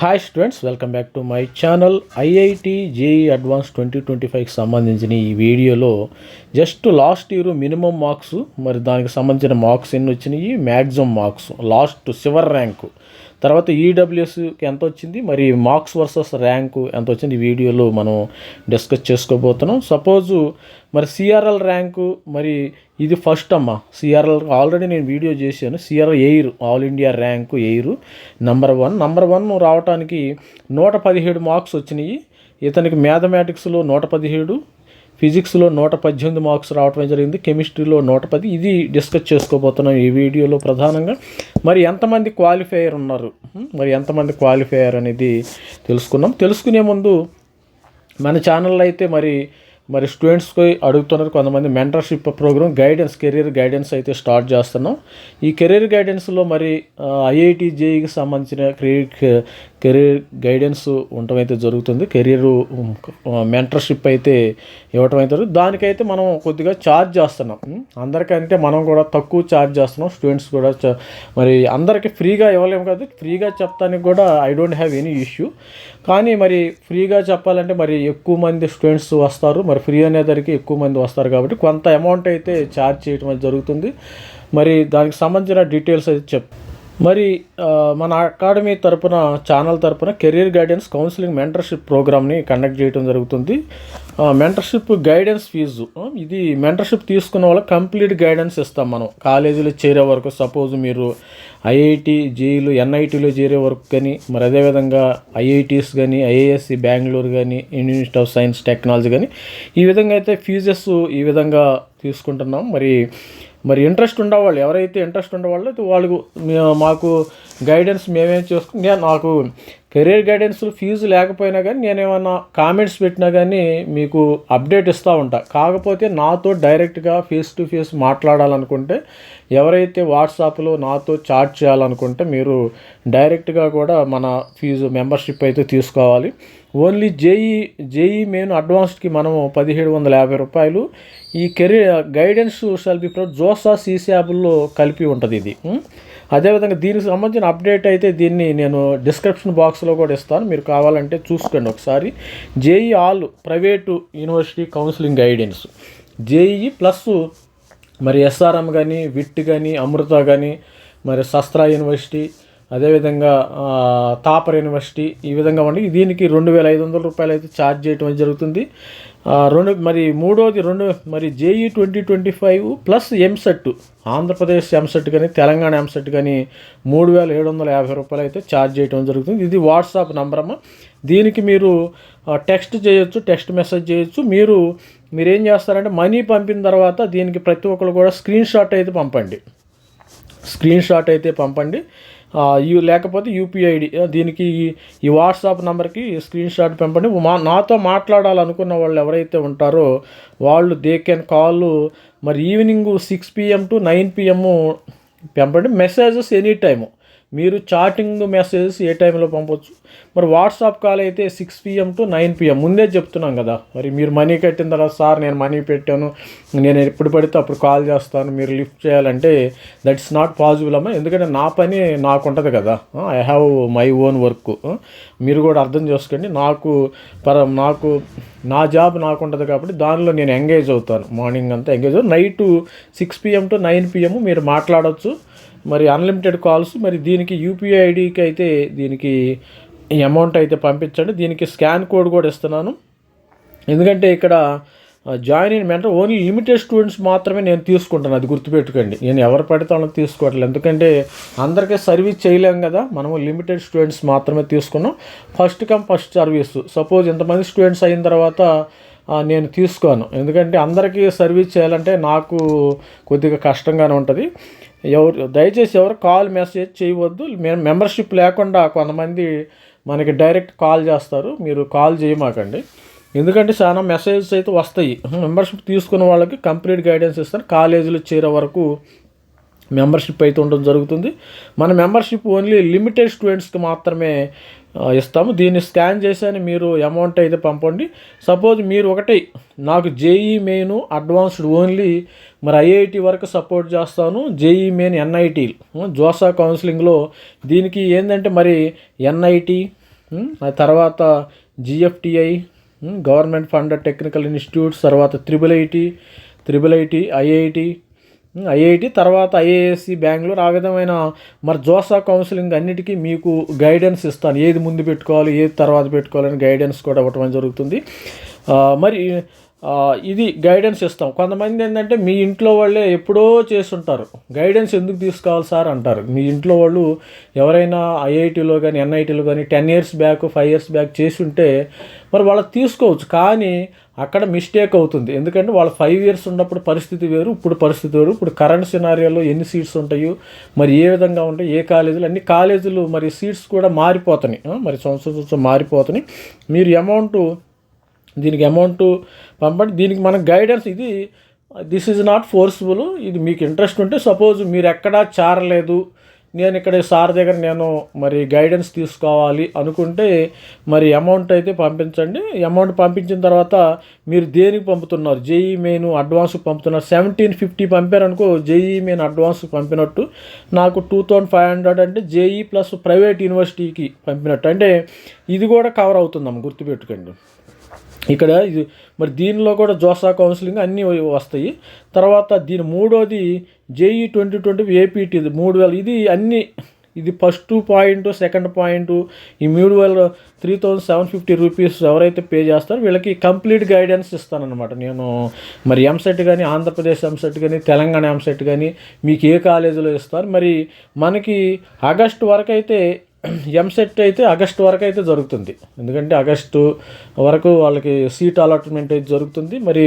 Hi students welcome back to my channel IIT JEE advance twenty twenty ఫైవ్కి సంబంధించిన ఈ వీడియోలో just last year minimum marks మరి దానికి సంబంధించిన మార్క్స్ ఎన్ని వచ్చినాయి? మ్యాక్సిమం మార్క్స్ లాస్ట్ సివర్ ర్యాంకు తర్వాత ఈడబ్ల్యూఎస్కి ఎంత వచ్చింది? మరి మార్క్స్ వర్సెస్ ర్యాంకు ఎంత వచ్చింది? ఈ వీడియోలో మనం డిస్కస్ చేసుకోబోతున్నాం. సపోజు మరి సిఆర్ఎల్ ర్యాంకు మరి ఇది ఫస్ట్ అమ్మ. సిఆర్ఎల్ ఆల్రెడీ నేను వీడియో చేశాను. CRL AIR all India rank AIR number one number one రావడానికి నూట పదిహేడు మార్క్స్ వచ్చినాయి. ఇతనికి మ్యాథమెటిక్స్లో నూట పదిహేడు ఫిజిక్స్లో నూట పద్దెనిమిది మార్క్స్ రావటం జరిగింది. కెమిస్ట్రీలో నూట పది. ఇది డిస్కస్ చేసుకోబోతున్నాం ఈ వీడియోలో ప్రధానంగా. మరి ఎంతమంది క్వాలిఫైయర్ ఉన్నారు? మరి ఎంతమంది క్వాలిఫైయర్ అనేది తెలుసుకున్నాం. తెలుసుకునే ముందు మన ఛానల్లో అయితే మరి మరి స్టూడెంట్స్కి అడుగుతున్నారు కొంతమంది mentorship program guidance career guidance అయితే స్టార్ట్ చేస్తున్నాం. ఈ కెరీర్ గైడెన్స్లో మరి ఐఐటి జేఈకి సంబంధించిన కెరీర్ గైడెన్స్ ఉండటం అయితే జరుగుతుంది. కెరీర్ మెంటర్షిప్ అయితే ఇవ్వటం అయితే దానికైతే మనం కొద్దిగా ఛార్జ్ చేస్తున్నాం. అందరికంటే మనం కూడా తక్కువ ఛార్జ్ చేస్తున్నాం. స్టూడెంట్స్ కూడా మరి అందరికీ ఫ్రీగా ఇవ్వలేము కదా. ఫ్రీగా చెప్తానికి కూడా I don't have any issue. కానీ మరి ఫ్రీగా చెప్పాలంటే మరి ఎక్కువ మంది స్టూడెంట్స్ వస్తారు. మరి ఫ్రీ అనేసరికి ఎక్కువ మంది వస్తారు కాబట్టి కొంత అమౌంట్ అయితే ఛార్జ్ చేయడం అయితే జరుగుతుంది. మరి దానికి సంబంధించిన డీటెయిల్స్ అయితే చెప్ మరి మన అకాడమీ తరపున ఛానల్ తరపున కెరీర్ గైడెన్స్ కౌన్సిలింగ్ మెంటర్షిప్ ప్రోగ్రామ్ని కండక్ట్ చేయడం జరుగుతుంది. Mentorship guidance fee. ఇది మెంటర్షిప్ తీసుకున్న వాళ్ళకి కంప్లీట్ గైడెన్స్ ఇస్తాం మనం. కాలేజీలో చేరే వరకు సపోజ్ మీరు ఐఐటి జేఈలు ఎన్ఐటీలో చేరే వరకు కానీ మరి అదేవిధంగా ఐఐటీస్ కానీ ఐఏఎస్సి బెంగళూరు కానీ ఇన్స్టిట్యూట్ ఆఫ్ సైన్స్ టెక్నాలజీ కానీ ఈ విధంగా అయితే ఫీజెస్ ఈ విధంగా తీసుకుంటున్నాం. మరి మరి ఇంట్రెస్ట్ ఉండేవాళ్ళు. ఎవరైతే ఇంట్రెస్ట్ ఉండేవాళ్ళు అయితే వాళ్ళకు మాకు గైడెన్స్ మేమేం చేసుకుని నేను నాకు కెరీర్ గైడెన్స్ ఫీజు లేకపోయినా కానీ నేను ఏమన్నా కామెంట్స్ పెట్టినా కానీ మీకు అప్డేట్ ఇస్తూ ఉంటా. కాకపోతే నాతో డైరెక్ట్గా ఫేస్ టు ఫేస్ మాట్లాడాలనుకుంటే ఎవరైతే వాట్సాప్లో నాతో చాట్ చేయాలనుకుంటే మీరు డైరెక్ట్గా కూడా మన ఫీజు మెంబర్షిప్ అయితే తీసుకోవాలి. ఓన్లీ జేఈ జేఈ మెయిన్ అడ్వాన్స్డ్కి మనము పదిహేడు వందల యాభై రూపాయలు. ఈ career guidance shall be pro JoSAA CC యాప్లో కలిపి ఉంటుంది ఇది. అదేవిధంగా దీనికి సంబంధించిన అప్డేట్ అయితే దీన్ని నేను డిస్క్రిప్షన్ బాక్స్లో కూడా ఇస్తాను. మీరు కావాలంటే చూసుకోండి ఒకసారి. JEE all private university counselling guidance. JEE plus మరి ఎస్ఆర్ఎం కానీ విట్ కానీ అమృత కానీ మరి శస్త్ర యూనివర్సిటీ అదేవిధంగా తాపర్ యూనివర్సిటీ ఈ విధంగా ఉండి దీనికి రెండు వేల ఐదు వందల రూపాయలు అయితే ఛార్జ్ చేయడం జరుగుతుంది. రెండు మరి మూడోది రెండు మరి JEE twenty twenty five plus EAMCET Andhra Pradesh EAMCET కానీ తెలంగాణ ఎంసెట్ కానీ మూడు వేల ఏడు వందల యాభై రూపాయలు అయితే ఛార్జ్ చేయడం జరుగుతుంది. ఇది వాట్సాప్ నంబర్ అమ్మ. దీనికి మీరు టెక్స్ట్ చేయొచ్చు టెక్స్ట్ మెసేజ్ చేయొచ్చు. మీరు మీరేం చేస్తారంటే మనీ పంపిన తర్వాత దీనికి ప్రతి ఒక్కరు కూడా స్క్రీన్ షాట్ అయితే పంపండి. స్క్రీన్ షాట్ అయితే పంపండి. ఇవి లేకపోతే యూపీఐ ఐడి దీనికి ఈ- ఈ వాట్సాప్ నెంబర్కి స్క్రీన్ షాట్ పంపండి. మా నాతో మాట్లాడాలనుకున్న వాళ్ళు ఎవరైతే ఉంటారో వాళ్ళు దే కెన్ కాల్ మరి evening six PM to nine PM పంపండి. Messages any time. మీరు చాటింగ్ మెసేజెస్ ఏ టైంలో పంపొచ్చు? మరి వాట్సాప్ కాల్ అయితే six PM to nine PM ముందే చెప్తున్నాం కదా. మరి మీరు మనీ కట్టిన తర్వాత సార్ నేను మనీ పెట్టాను. నేను ఎప్పుడు పడితే అప్పుడు కాల్ చేస్తాను. మీరు లిఫ్ట్ చేయాలంటే దట్స్ నాట్ పాసిబుల్ అమ్మా. ఎందుకంటే నా పని నాకు ఉంటుంది కదా I have my own work మీరు కూడా అర్థం చేసుకోండి. నాకు పర నాకు నా జాబ్ నాకు ఉంటుంది కాబట్టి దానిలో నేను ఎంగేజ్ అవుతాను. మార్నింగ్ అంతా ఎంగేజ్ అవుతాను. Night six PM to nine PM మీరు మాట్లాడవచ్చు మరి అన్లిమిటెడ్ కాల్స్ మరి దీనికి యూపీఐ ఐడికి అయితే దీనికి అమౌంట్ అయితే పంపించండి. దీనికి స్కాన్ కోడ్ కూడా ఇస్తున్నాను. ఎందుకంటే ఇక్కడ జాయిన్ అయిన వెంటనే ఓన్లీ లిమిటెడ్ స్టూడెంట్స్ మాత్రమే నేను తీసుకుంటాను. అది గుర్తుపెట్టుకోండి. నేను ఎవరు పడితే వాళ్ళని తీసుకోవట్లేదు. ఎందుకంటే అందరికీ సర్వీస్ చేయలేం కదా. మనము లిమిటెడ్ స్టూడెంట్స్ మాత్రమే తీసుకున్నాం. First come first service suppose ఇంతమంది స్టూడెంట్స్ అయిన తర్వాత నేను తీసుకోను. ఎందుకంటే అందరికీ సర్వీస్ చేయాలంటే నాకు కొద్దిగా కష్టంగానే ఉంటుంది. ఎవరు దయచేసి ఎవరు కాల్ మెసేజ్ చేయవద్దు. మేము మెంబర్షిప్ లేకుండా కొంతమంది మనకి డైరెక్ట్ కాల్ చేస్తారు. మీరు కాల్ చేయమాకండి. ఎందుకంటే చాలా మెసేజెస్ అయితే వస్తాయి. మెంబర్షిప్ తీసుకున్న వాళ్ళకి కంప్లీట్ గైడెన్స్ ఇస్తారు కాలేజీలో చేరే వరకు మెంబర్షిప్ అయితే ఉండడం జరుగుతుంది. మన మెంబర్షిప్ ఓన్లీ లిమిటెడ్ స్టూడెంట్స్కి మాత్రమే ఇస్తాము. దీన్ని స్కాన్ చేసి మీరు అమౌంట్ అయితే పంపండి. సపోజ్ మీరు ఒకటి నాకు జేఈ మెయిన్ అడ్వాన్స్డ్ ఓన్లీ మరి ఐఐటి వరకు సపోర్ట్ చేస్తాను. జేఈ మెయిన్ ఎన్ఐటి జోసా కౌన్సిలింగ్లో దీనికి ఏంటంటే మరి ఎన్ఐటి ఆ తర్వాత GFTI government fund technical institutes తర్వాత triple IT triple IT IIT IIT తర్వాత ఐఏఎస్సి బెంగళూరు ఆ విధమైన మరి జోసా కౌన్సిలింగ్ అన్నిటికీ మీకు గైడెన్స్ ఇస్తాను. ఏది ముందు పెట్టుకోవాలి ఏది తర్వాత పెట్టుకోవాలని గైడెన్స్ కూడా ఇవ్వటం జరుగుతుంది. మరి ఇది గైడెన్స్ ఇస్తాం. కొంతమంది ఏంటంటే మీ ఇంట్లో వాళ్ళే ఎప్పుడో చేస్తుంటారు గైడెన్స్ ఎందుకు తీసుకోవాలి సార్ అంటారు. మీ ఇంట్లో వాళ్ళు ఎవరైనా ఐఐటీలో కానీ ఎన్ఐటీలో కానీ ten years back five years back చేసి ఉంటే మరి వాళ్ళకి తీసుకోవచ్చు. కానీ అక్కడ మిస్టేక్ అవుతుంది. ఎందుకంటే వాళ్ళు ఫైవ్ ఇయర్స్ ఉన్నప్పుడు పరిస్థితి వేరు ఇప్పుడు పరిస్థితి వేరు. ఇప్పుడు కరెంట్ సినారియోలో ఎన్ని సీట్స్ ఉంటాయో మరి ఏ విధంగా ఉంటాయి ఏ కాలేజీలు అన్ని కాలేజీలు మరి సీట్స్ కూడా మారిపోతున్నాయి. మరి సంవత్సరం సంవత్సరం మారిపోతున్నాయి. మీరు అమౌంట్ దీనికి అమౌంట్ పంపండి. దీనికి మనకు గైడెన్స్ ఇది దిస్ ఈజ్ నాట్ ఫోర్స్ఫుల్ ఇది మీకు ఇంట్రెస్ట్ ఉంటే సపోజ్ మీరు ఎక్కడా చేరలేదు. నేను ఇక్కడ సార్ దగ్గర నేను మరి గైడెన్స్ తీసుకోవాలి అనుకుంటే మరి అమౌంట్ అయితే పంపించండి. అమౌంట్ పంపించిన తర్వాత మీరు దేనికి పంపుతున్నారు? జేఈ మెయిన్ అడ్వాన్స్ పంపుతున్నారు. సెవెంటీన్ ఫిఫ్టీ పంపారనుకో జేఈ మెయిన్ అడ్వాన్స్ పంపినట్టు నాకు టూ థౌజండ్ ఫైవ్ హండ్రెడ్ అంటే జేఈ ప్లస్ ప్రైవేట్ యూనివర్సిటీకి పంపినట్టు. అంటే ఇది కూడా కవర్ అవుతుందమ్మ గుర్తుపెట్టుకోండి. ఇక్కడ ఇది మరి దీనిలో కూడా జోసా కౌన్సిలింగ్ అన్నీ వస్తాయి. తర్వాత దీని మూడోది జేఈ ట్వంటీ ట్వంటీ ఏపీటీ ఇది మూడు వేలు ఇది అన్ని ఇది ఫస్ట్ పాయింట్ సెకండ్ పాయింట్ ఈ మూడు వేల three thousand seven fifty rupees ఎవరైతే పే చేస్తారో వీళ్ళకి కంప్లీట్ గైడెన్స్ ఇస్తానన్నమాట. నేను మరి ఎంసెట్ కానీ ఆంధ్రప్రదేశ్ ఎంసెట్ కానీ తెలంగాణ ఎంసెట్ కానీ మీకు ఏ కాలేజీలో ఇస్తారు? మరి మనకి ఆగస్ట్ వరకు అయితే ఎంసెట్ అయితే ఆగస్టు వరకు అయితే జరుగుతుంది. ఎందుకంటే ఆగస్టు వరకు వాళ్ళకి సీట్ అలాట్మెంట్ అయితే జరుగుతుంది. మరి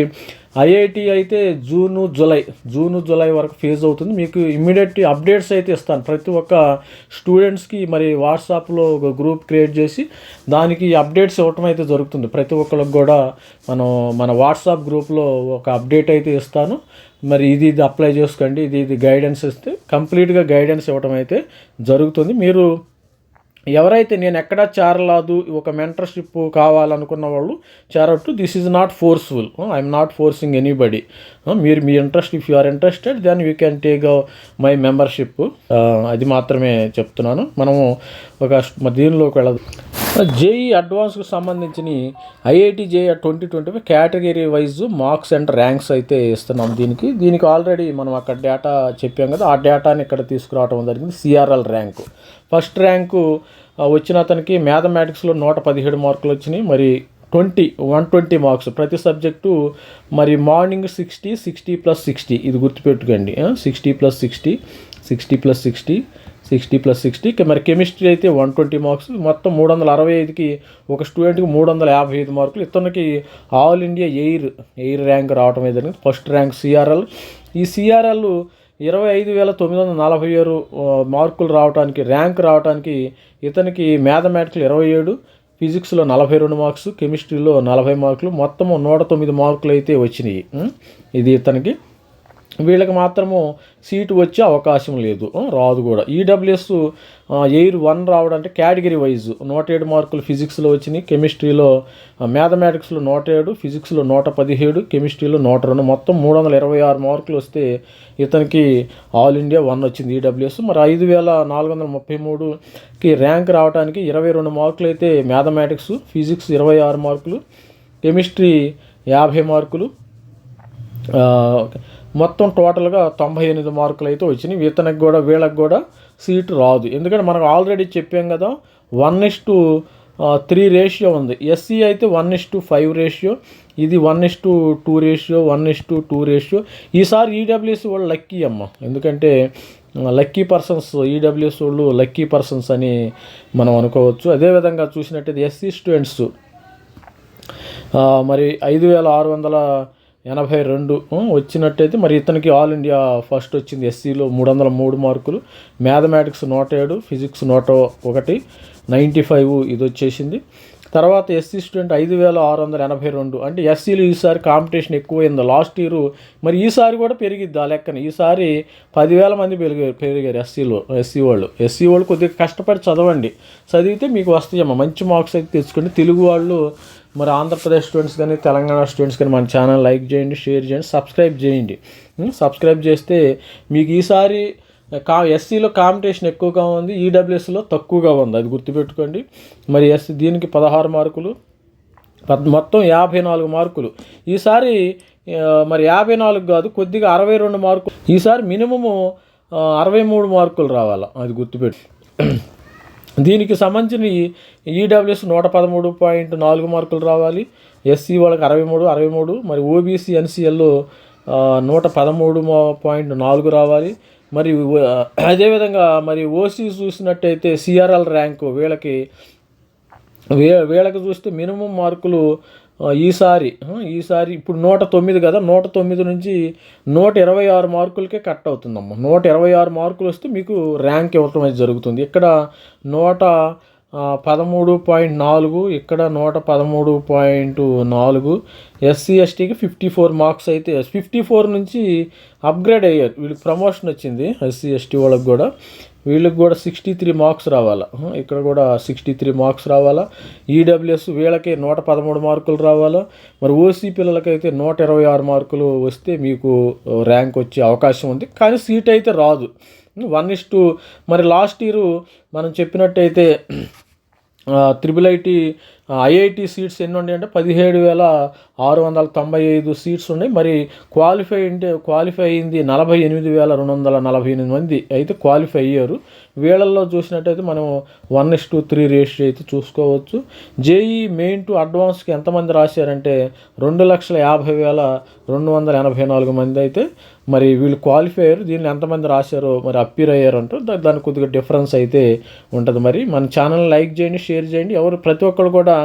ఐఐటి అయితే జూను జూలై జూను జూలై వరకు ఫేజ్ అవుతుంది. మీకు ఇమ్మీడియట్ అప్డేట్స్ అయితే ఇస్తాను. ప్రతి ఒక్క స్టూడెంట్స్కి మరి వాట్సాప్లో ఒక గ్రూప్ క్రియేట్ చేసి దానికి అప్డేట్స్ ఇవ్వటం అయితే జరుగుతుంది. ప్రతి ఒక్కరికి కూడా మనం మన వాట్సాప్ గ్రూప్లో ఒక అప్డేట్ అయితే ఇస్తాను. మరి ఇది ఇది అప్లై చేసుకోండి. ఇది ఇది గైడెన్స్ ఇస్తే కంప్లీట్గా గైడెన్స్ ఇవ్వటం అయితే జరుగుతుంది. మీరు ఎవరైతే నేను ఎక్కడా చేరలేదు ఒక మెంటర్షిప్ కావాలనుకున్న వాళ్ళు చేరట్టు this is not forceful I'm not forcing anybody మీరు మీ interest if you are interested then you can take my membership అది మాత్రమే చెప్తున్నాను. మనము ఒక దీనిలోకి వెళ్ళదు. Uh, జేఈ అడ్వాన్స్కి సంబంధించిన IIT JEE twenty twenty five category wise marks and ranks అయితే ఇస్తున్నాం దీనికి. దీనికి ఆల్రెడీ మనం అక్కడ డేటా చెప్పాం కదా ఆ డేటాని ఇక్కడ తీసుకురావడం జరిగింది. సిఆర్ఎల్ ర్యాంకు ఫస్ట్ ర్యాంకు వచ్చిన అతనికి మ్యాథమెటిక్స్లో నూట పదిహేడు మార్కులు వచ్చినాయి. మరి ట్వంటీ వన్ ట్వంటీ మార్క్స్. ప్రతి సబ్జెక్టు మరి morning sixty sixty plus sixty. ఇది గుర్తుపెట్టుకోండి. Sixty plus sixty sixty plus sixty sixty plus sixty. మరి కెమిస్ట్రీ అయితే వన్ ట్వంటీ మార్క్స్. మొత్తం మూడు వందల అరవై ఐదుకి ఒక స్టూడెంట్కి మూడు వందల యాభై ఐదు మార్కులు. ఇతనికి all India AIR AIR rank రావడం అయితే జరిగింది ఫస్ట్ ర్యాంక్ సిఆర్ఎల్. ఈ సిఆర్ఎల్ ఇరవై ఐదు వేల తొమ్మిది వందల నలభై ఆరు మార్కులు రావడానికి ర్యాంక్ రావడానికి ఇతనికి మ్యాథమెటిక్స్లో ఇరవై ఏడు ఫిజిక్స్లో నలభై రెండు మార్క్స్ కెమిస్ట్రీలో నలభై మార్కులు మొత్తము నూట తొమ్మిది మార్కులు అయితే వచ్చినాయి ఇది ఇతనికి. వీళ్ళకి మాత్రము సీటు వచ్చే అవకాశం లేదు. రాదు కూడా. ఈడబ్ల్యూఎస్ ఎయిర్ వన్ రావడం అంటే కేటగిరీ వైజ్ నూట ఏడు మార్కులు ఫిజిక్స్లో వచ్చినాయి కెమిస్ట్రీలో మ్యాథమెటిక్స్లో నూట ఏడు ఫిజిక్స్లో నూట పదిహేడు కెమిస్ట్రీలో నూట రెండు. మొత్తం మూడు వందల ఇరవై ఆరు మార్కులు వస్తే ఇతనికి ఆల్ ఇండియా వన్ వచ్చింది ఈడబ్ల్యూఎస్ మరి ఐదు వేల నాలుగు వందల ముప్పై మూడుకి ర్యాంక్ రావడానికి ఇరవై రెండు మార్కులు అయితే మ్యాథమెటిక్స్ ఫిజిక్స్ ఇరవై ఆరు మార్కులు కెమిస్ట్రీ యాభై మార్కులు మొత్తం టోటల్గా తొంభై ఎనిమిది మార్కులు అయితే వచ్చినాయి. ఇతనికి కూడా వీళ్ళకి కూడా సీటు రాదు. ఎందుకంటే మనకు ఆల్రెడీ చెప్పాం కదా one is to three ratio ఉంది. ఎస్సీ అయితే one is to five ratio ఇది one is to two ratio one is to two ratio ఈసారి ఈడబ్ల్యూఎస్ వాళ్ళు లక్కీ అమ్మ. ఎందుకంటే లక్కీ పర్సన్స్ ఈడబ్ల్యూఎస్ వాళ్ళు లక్కీ పర్సన్స్ అని మనం అనుకోవచ్చు. అదేవిధంగా చూసినట్టయితే ఎస్సీ స్టూడెంట్స్ మరి ఐదు వేల ఆరు వందల ఎనభై రెండు వచ్చినట్టయితే మరి ఇతనికి ఆల్ ఇండియా ఫస్ట్ వచ్చింది ఎస్సీలో మూడు వందల మూడు మార్కులు. మ్యాథమెటిక్స్ నూట ఏడు ఫిజిక్స్ నూట ఒకటి నైంటీ ఫైవ్ ఇది వచ్చేసింది. తర్వాత ఎస్సీ స్టూడెంట్ ఐదు వేల ఆరు వందల ఎనభై రెండు. అంటే ఎస్సీలు ఈసారి కాంపిటీషన్ ఎక్కువైంది. లాస్ట్ ఇయర్ మరి ఈసారి కూడా పెరిగిద్ది ఆ లెక్కన. ఈసారి పదివేల మంది పెరిగారు పెరిగారు ఎస్సీలో ఎస్సీ వాళ్ళు. ఎస్సీ వాళ్ళు కొద్దిగా కష్టపడి చదవండి. చదివితే మీకు వస్తాయమ్మా మంచి మార్క్స్ అయితే తెచ్చుకోండి. తెలుగు వాళ్ళు మరి ఆంధ్రప్రదేశ్ స్టూడెంట్స్ కానీ తెలంగాణ స్టూడెంట్స్ కానీ మన ఛానల్ లైక్ చేయండి షేర్ చేయండి సబ్స్క్రైబ్ చేయండి. సబ్స్క్రైబ్ చేస్తే మీకు ఈసారి కా ఎస్సీలో కాంపిటీషన్ ఎక్కువగా ఉంది ఈడబ్ల్యూఎస్లో తక్కువగా ఉంది అది గుర్తుపెట్టుకోండి. మరి ఎస్సీ దీనికి పదహారు మార్కులు మొత్తం యాభై నాలుగు మార్కులు. ఈసారి మరి యాభై నాలుగు కాదు కొద్దిగా అరవై రెండు మార్కులు ఈసారి మినిమము అరవై మూడు మార్కులు రావాలి అది గుర్తుపెట్టు. దీనికి సంబంధించిన ఈడబ్ల్యూఎస్ నూట పదమూడు పాయింట్ నాలుగు మార్కులు రావాలి. ఎస్సీ వాళ్ళకి అరవై మూడు అరవై మూడు. మరి ఓబీసీ ఎన్సీఎల్లో నూట పదమూడు పాయింట్ నాలుగు రావాలి. మరి అదేవిధంగా మరి ఓసీ చూసినట్టయితే సిఆర్ఎల్ ర్యాంకు వీళ్ళకి వీ వీళ్ళకి చూస్తే మినిమం మార్కులు ఈసారి ఈసారి ఇప్పుడు నూట తొమ్మిది కదా నూట తొమ్మిది నుంచి నూట ఇరవై ఆరు మార్కులకే కట్ అవుతుందమ్మా. నూట ఇరవై ఆరు మార్కులు వస్తే మీకు ర్యాంక్ ఇవ్వటం అయితే జరుగుతుంది. ఇక్కడ నూట పదమూడు పాయింట్ నాలుగు ఇక్కడ నూట పదమూడు పాయింట్ నాలుగు. ఎస్సీ ఎస్టీకి ఫిఫ్టీ ఫోర్ మార్క్స్ అయితే ఫిఫ్టీ ఫోర్ నుంచి అప్గ్రేడ్ అయ్యారు. వీళ్ళకి ప్రమోషన్ వచ్చింది ఎస్సీ ఎస్టీ వాళ్ళకి కూడా. వీళ్ళకి కూడా సిక్స్టీ త్రీ మార్క్స్ రావాలా? ఇక్కడ కూడా సిక్స్టీ త్రీ మార్క్స్ రావాలా? ఈడబ్ల్యూఎస్ వీళ్ళకి నూట పదమూడు మార్కులు రావాలా? మరి ఓసీ పిల్లలకైతే నూట ఇరవై ఆరు మార్కులు వస్తే మీకు ర్యాంక్ వచ్చే అవకాశం ఉంది. కానీ సీట్ అయితే రాదు. One is two. మరి లాస్ట్ ఇయర్ మనం చెప్పినట్టయితే త్రిబుల్ ఐటీ ఐఐటి సీట్స్ ఎన్ని ఉన్నాయి అంటే పదిహేడు వేల ఆరు వందల తొంభై ఐదు సీట్స్ ఉన్నాయి. మరి క్వాలిఫై అంటే క్వాలిఫై అయింది నలభై ఎనిమిది వేల రెండు వందల నలభై ఎనిమిది మంది అయితే క్వాలిఫై అయ్యారు. వీళ్ళల్లో చూసినట్టయితే మనం one is to three ratio అయితే చూసుకోవచ్చు. జేఈ మెయిన్ టు అడ్వాన్స్కి ఎంతమంది రాశారంటే రెండు లక్షల యాభై వేల రెండు వందల ఎనభై నాలుగు మంది అయితే మరి వీళ్ళు క్వాలిఫై అయ్యారు దీన్ని ఎంతమంది రాశారో మరి అప్పీర్ అయ్యారు అంటూ దానికి కొద్దిగా డిఫరెన్స్ అయితే ఉంటుంది. మరి మన ఛానల్ లైక్ చేయండి షేర్ చేయండి. ఎవరు ప్రతి ఒక్కరు కూడా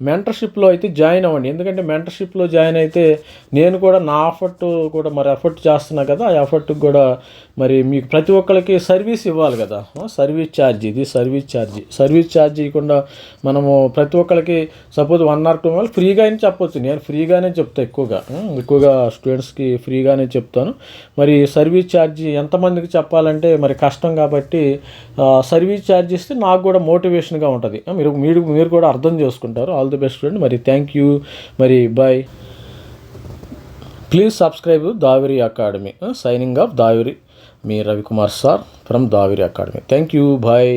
మెంటర్షిప్లో అయితే జాయిన్ అవ్వండి. ఎందుకంటే మెంటర్షిప్లో జాయిన్ అయితే నేను కూడా నా ఎఫర్ట్ కూడా మరి ఎఫర్ట్ చేస్తున్నా కదా ఆ ఎఫర్ట్కి కూడా మరి మీకు ప్రతి ఒక్కరికి సర్వీస్ ఇవ్వాలి కదా. సర్వీస్ ఛార్జ్ ఇది సర్వీస్ ఛార్జ్ సర్వీస్ ఛార్జ్ ఇవ్వకుండా మనము ప్రతి ఒక్కరికి సపోజ్ వన్ ఆర్ టూ వాళ్ళు ఫ్రీగా అని చెప్పొచ్చు. నేను ఫ్రీగానే చెప్తా ఎక్కువగా. ఎక్కువగా స్టూడెంట్స్కి ఫ్రీగానే చెప్తాను. మరి సర్వీస్ ఛార్జ్ ఎంతమందికి చెప్పాలంటే మరి కష్టం కాబట్టి సర్వీస్ ఛార్జ్ ఇస్తే నాకు కూడా మోటివేషన్గా ఉంటుంది. మీరు మీరు మీరు కూడా అర్థం చేసుకుంటారు. All the best friend. మరి థ్యాంక్ యూ మరి bye please subscribe Daviri academy signing off Daviri me Ravikumar sir from Daviri academy thank you bye